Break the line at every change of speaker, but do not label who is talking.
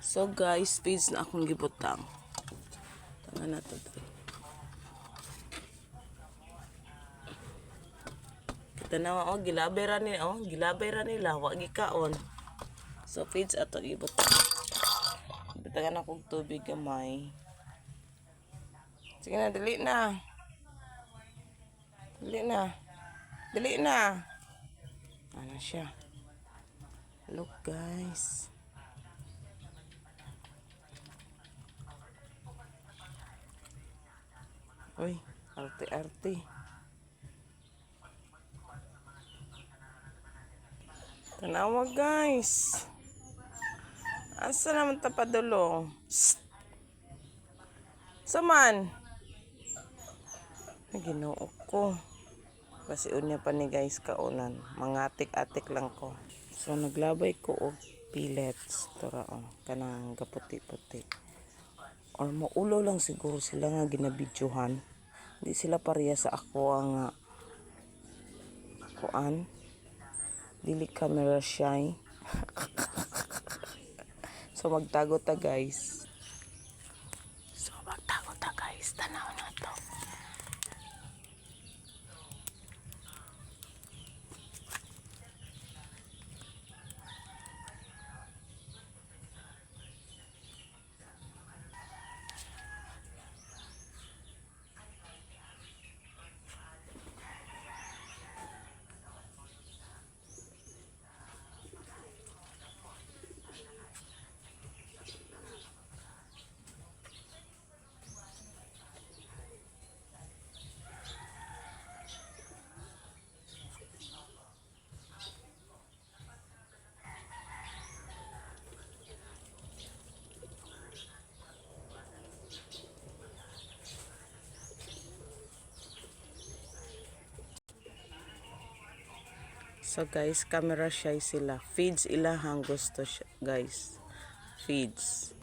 So guys, feeds na akong gibutang. Tanga na to. Kita na oh, gilabay ra nila, oh, gilabay ra nila, wa gikaon. So feeds ato gibutang. Butangan akong tubig gamay. Sige na, dali na. Dali na. Dali na. Ano siya? Look guys. Uy, arte-arte. Tanawa guys. Asa naman tapadulo? Psst. Saman. Ay, ginoo ko. Kasi unya pa ni guys kaunan. Mangatik-atik lang ko. So naglabay ko og pellets. Tara oh, kanang gaputi-puti. Or maulo lang siguro sila nga ginabidyohan. Hindi sila pareha sa ako ang nga kuan. Dili camera shy. so magtago ta guys. So magtago ta guys. Tanaw na to. So guys, camera shy sila. Feeds ilahang gusto siya, guys. Feeds.